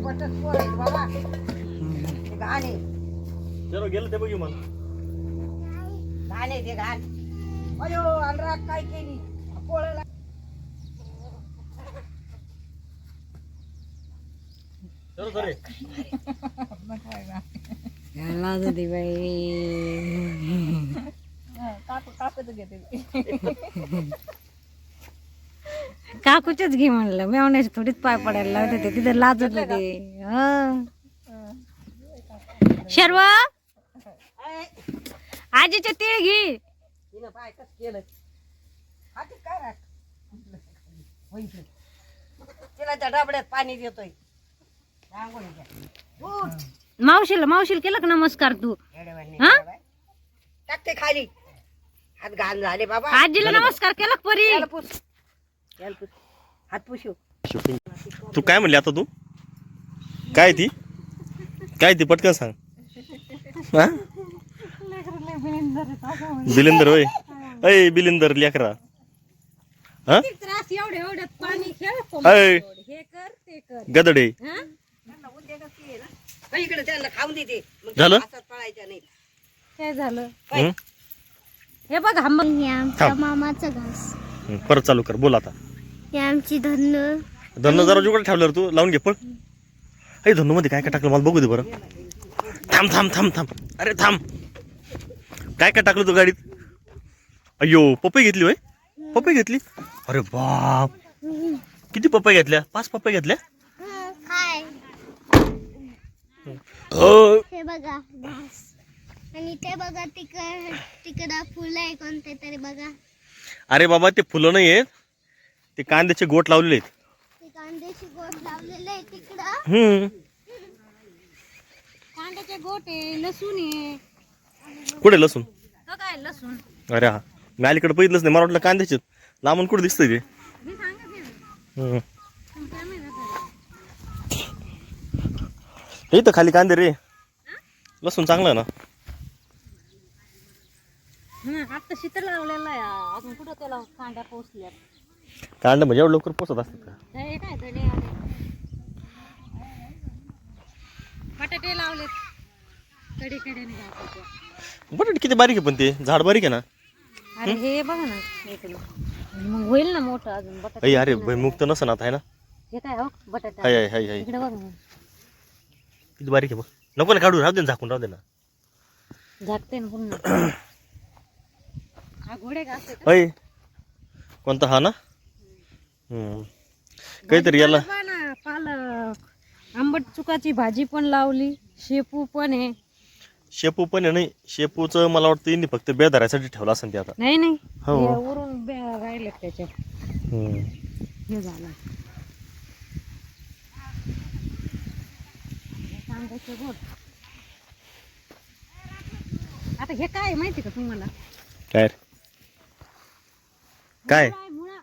गणपतच पोर आहेत बाबा ते घाण आहे चलो गेलं ते बघू मला घाण आहे ते घाण अयो अनुराग काय केली पोळ्याला चलो सरे लाज होती बाई काकू काकूच घेते काकूचेच घे म्हणलं. मेवण्याचे थोडीच पाय पडायला लावत होते. तिथे लाजत होते हं. शर्व? आजीचे तीळ घे. तिनं पाय कस केलं? हा ते काय राख होईल तिला त्या डबड्यात पाणी देतोय. रांगोळीच्या उठ. मावशीला मावशीला केलं का नमस्कार तू? येड्यावानी हा? टाकते खाली. हात घाण झाले बाबा. आजीला नमस्कार केला का परी? पुस. याला पुस हात पुसू शूटिंग तू काय म्हणली आता तू? काय ती? काय ती? पटकन सांग. हा? बिलिंदर होय. अय बिलिंदर लेकरा. हा? त्रास एवढे एवढ्यात पाणी खेळ अय हे कर ते कर गदडे. मग इकडे त्यांना खाऊन देते मग झालं? असंच पळायचं नाही काय झालं? हं? हे बघ हम हे आमच्या थांब. मामाचं घास. हं, परत चालू कर. बोल आता. हे आमची धन्य धन्न जरा जुकडे ठेवल्यावर तू. लावून घे पळ. अरे धन्नू मध्ये काय काय टाकलं? मला बघू दे बरं. थांब थांब थांब थांब. अरे थांब. काय काय टाकलं तू गाडीत? अयो पपई घेतली होय? पपई घेतली? अरे बाप. किती पपई घेतल्या? पाच पपई घेतल्या? हे बघा आणि ते बघा तिकड तिकडं फुलं आहे कोणते तरी बघा. अरे बाबा ते फुलं नाही आहेत ते कांद्याचे गोट लावलेले आहेत. ते कांद्याची गोट लावलेलं आहे तिकडं. हम्म. कांद्याचे गोट आहे लसूण आहे. कुठे लसूण? तो काय लसूण. अरे हा. मी अलीकडे बघितलंच नाही मला वाटलं कांद्याचे. लांबून कुठे दिसतंय ते? मी सांगत आहे. हम्म. पण काय माहीत आता. हे इथं खाली कांदे रे. लसूण चांगलं आहे ना? हं, आता शीतल लावलेला आहे. अजून कुठं त्याला कांड्या पोचल्या कांदा म्हणजे एवढं लवकर पोचत असतात का? हे काय धणे आले. बटाटे लावलेत. कडे कडेने घालायचे बटाटे किती बारीक आहे पण ते? झाड बारीक आहे ना? अरे हे बघा ना इकडं. मग होईल ना मोठं अजून बटाटे अय अरे आता आहे ना? हे काय हो बटाटा? हाय हाय हाय हाय इकडे बघा ना. किती बारीक आहे बघ. नको ना काढू राहू दे ना झाकून राहू दे ना. झाकते ना पुन्हा हा घोडे का असते का? अय कोणता हा ना. काहीतरी याला भाजीपाला पालक. आंबट चुकाची भाजी पण लावली शेपू पण आहे. शेपू पण आहे नाही. शेपूचं मला वाटतं यांनी फक्त बे धरायसाठी ठेवलं असेल ते आता. नाही नाही. हो. हे वरून बे- राहिले त्याच्यात. हम्म. हे झालं. कांद्याचे गोट आता हे काय आहे माहिती का तुम्हाला? काय रे? काय मुळा आहे, मुळा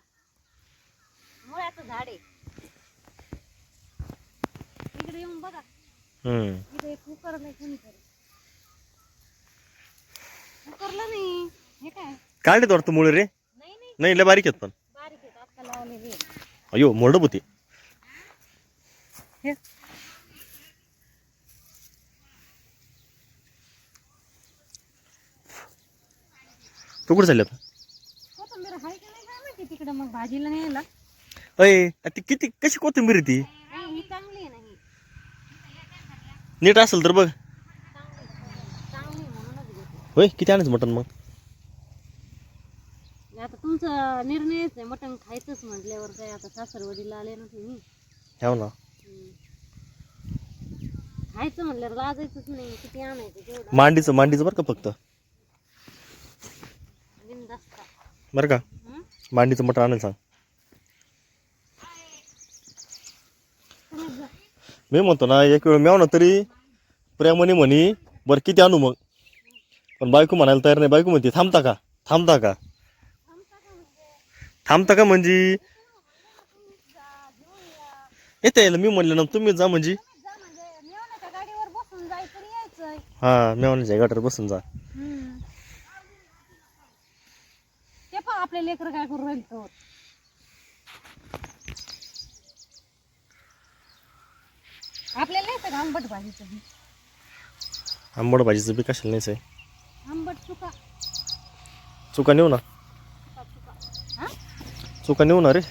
मुळ्याचं झाड आहे इकडे येऊन बघा हम्म. इथे एक उकरलंय कोणीतरी उकरलं नाही हे काय? काढले वाटतं मुळे रे? नाही नाही. नाही लय बारीक आहेत पण. बारीक आहेत आता लावलेली आहे. अयो मोरडं होती हे. तू कुठे चालले आता? कोथिंबीर आहे की नाही काय माहिती तिकडं? मग भाजीला न्यायला अय ती किती कशी कोथिंबीर आहे ती नाही ही चांगली आहे नाही नीट असेल तर बघ. होय किती आणायचं मटन मग? आता तुमचा निर्णयच आहे मटण खायचंच म्हटल्यावर काय आता सासरवडीला आले ना तुम्ही. हो ना. खायचं म्हटल्यावर लाजायचंच नाही किती आणायचं तेवढं. मांडीचं मांडीचं बरं का फक्त? बिनधास्त. खा. बरं का? हं? मांडीचं मटण आणायला सांग. मी म्हणतो ना एक वेळ मिळव ना तरी प्रेमाने म्हणी बरं किती आणू मग? पण बायको म्हणायला तयार नाही. बायको म्हणते थांबता का? थांबता का? थांबता का म्हणजे? येते यायला मी म्हणलं ना तुम्ही जा म्हणजे. जा म्हणजे मेवण्याच्या गाडीवर बसून बसून जा ते आपले लेकर काय करू राहिलं आपल्याला नाही येतं का आंबट भाजीचं बी? आंबट भाजीचं बी कशाला नाहीच आहे? आंबट चुका. चुका नेऊ ना. हा? चुका नेऊ ना रे.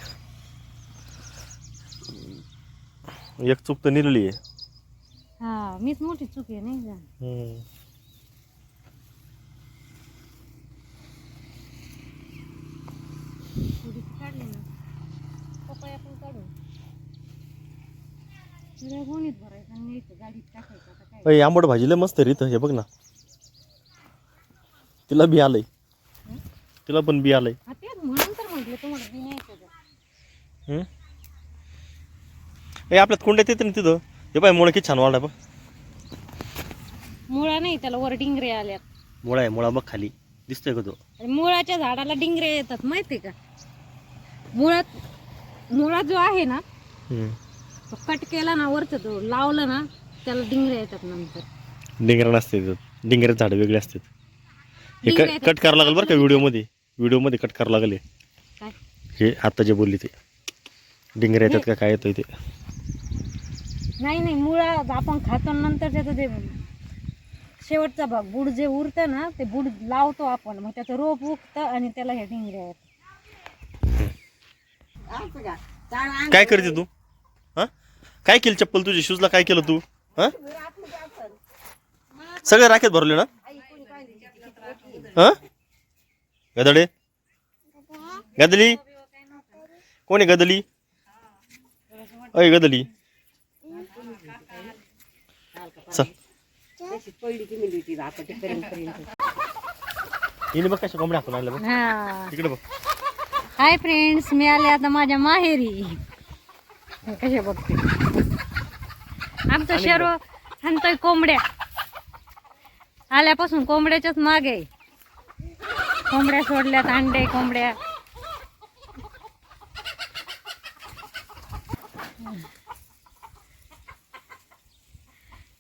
एक चूक तर निरली आहे. हा मीच मोठी चूक आहे नाही का? हम्म. थोडी काढली ना. पपया पण तुला गोणीत भरायचं आणि न्यायचं गाडीत टाकायचं. आता काय? अय आंबट भाजी लय मस्त रीत हे बघ ना. तिला बी आलंय. तिला पण बी आलंय. हा तेच म्हणून तर म्हटलं तुम्हाला बी न्यायचं का हम्म? ए आपल्यात कुंड्यात येते ना तिथं. हे पाय मुळा किती छान वाढला बघ. मुळा नाही त्याला वर डिंगरे आल्यात. मुळा आहे मुळा बघ खाली. दिसतोय का तो? आणि मुळाच्या झाडाला डिंगरे येतात माहिती का? मुळात मुळा जो आहे ना हम्म. तो कट केला ना वरचं तो लावलं ना त्याला डिंगरे येतात नंतर. डिंगऱ्या नसते डिंगऱ्याचे झाडं वेगळे असतात. हे डिंगऱ्या कट येतात. कट करावं लागेल बरं का व्हिडिओमध्ये? व्हिडिओमध्ये कट करावं लागेल हे. काय? हे आता जे बोलली ते. डिंगऱ्या येतात का काय येतं ते. नाही नाही मुळा आपण खातो नंतर त्याचं ते शेवटचा भाग बुड जे उरतं ना ते बुड लावतो आपण. मग त्याचं रोप उगतं आणि त्याला हे डिंगऱ्या येतात. काय करते तू? काय केलं चप्पल तुझी? शूजला काय केलं तू? हा? सगळे राखेत भरले ना? हा? गदडे? गदली? कोण आहे गदली? अय गदली. हिने बघ कशा कोंबड्या हाकून आणल्या बघ. हा. तिकडे बघ. हाय फ्रेंड्स मी आले आता माझ्या माहेरी. कशा बघते आमचं शर्व हाणतोय कोंबड्या. आल्यापासून कोंबड्याच्याच मागे कोंबड्या सोडल्यात अंडे कोंबड्या.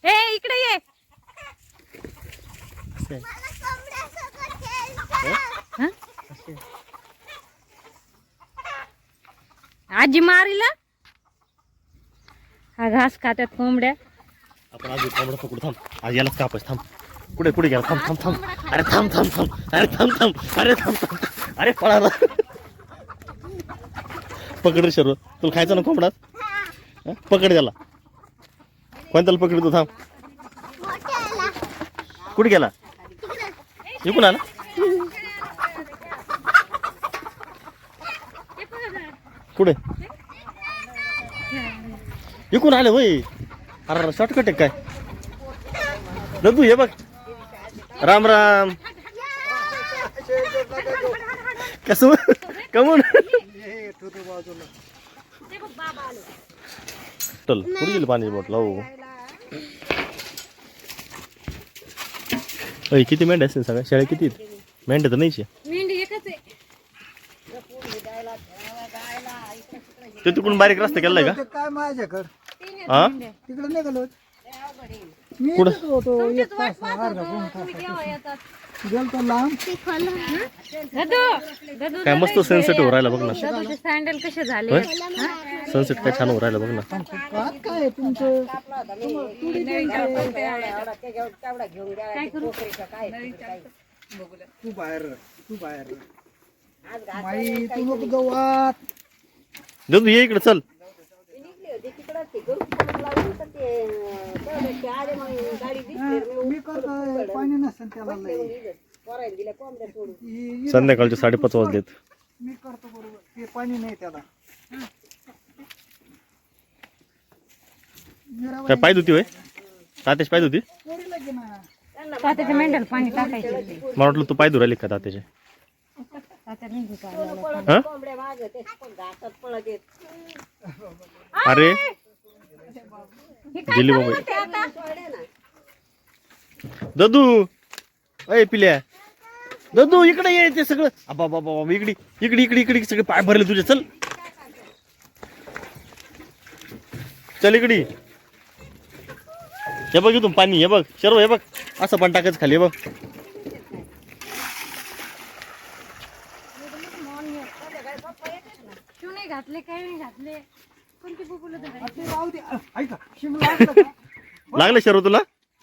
ए इकडे ये. हं? आजी मारीला? हा घास खात्यात कोंबड्या. आपण आज कोंबडा पकडू थांब. आज यालाच कापायचं थांब. कुठे कुठे गेला? थांब थांब थांब. अरे थांब थांब थांब. अरे थांब थांब. अरे थांब थांब अरे पळाला. पकड रे शर्व. तुला खायचा ना कोंबडा हं? पकड त्याला. कोणत्याला पकडतो थांब. कुठे गेला? इकून आला? कुठे? इकून आले होय अरे शॉर्टकट आहे काय? ददू हे बघ. राम राम. कसं कमून? चल कुठे गेली पाण्याची बॉटल हो. किती मेंढ्या असतील सगळ्या? शाळे किती आहेत? मेंढ्या तर नाहीच आहे. मेंढी एकच आहे ते तिकडून बारीक रस्ता केलाय का? काय माझ्याकडं? हा? तिकडे निघालो. मी कुठं? इथंच होतो एक तास अर्धा पाऊण तास गेलतो लांब. ददू ददू काय मस्त सनसेट हो राहिला बघ ना. ददूचे सँडल कसे झाले? सनसेट काय छान हो राहिला बघ ना. काय तुमचं? काय तू बाहेर राह, तू बाहेर राह. माई तू नको जाऊ आत. ददू ये इकडे चल. निघली होती तिकडं ते गहू पडून लावून तर ते तेवढं ते आले मग गाडी दिसली मी करतोय पाणी नसेल त्याला लय. पोरायला दिल्या कोंबड्या सोडून ही- संध्याकाळचे साडेपाच वाजलेत. मी करतो बरोबर ते पाणी नाही त्याला काय पाय धुती होय? तात्याची तात्याच्या मेंढ्याला पाणी टाकायचे मला वाटलं तू पाय धुरायले का तात्याचे? हा? अरे! हे गेली चालू बाबा. ददू! अय पिल्या. ददू इकडे ये ते सगळं. अबा बाबा बाबा इकडे इकडे इकडे इकडे सगळे पाय भरले तुझे. चल. चल इकडे. हे बघ इथून पाणी हे बघ. शर्व हे बघ. असं पण टाकायचं खाली हे बघ. शू नाही घातले काही नाही घातले. ते राहू दे. अ, ऐका शिम लागलं का लागलं शर्व तुला?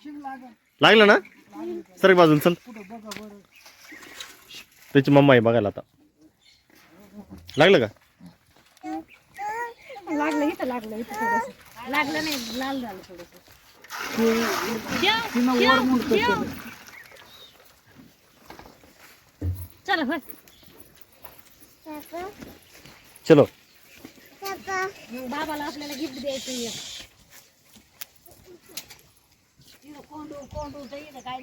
शिम लागलं. लागलं ना? सर बाजूला चल. कुठं बघा बरं. त्याची मम्मा आहे बघायला आता. लागलं का? लागलं इथं लागलं इथं थोडस. लागलं नाही लाल झालं थोडस. तिनं वर मुंड करते चला होय चलो. बाबाला आपल्याला गिफ्ट द्यायचं आहे. कोंडू कोंडू काय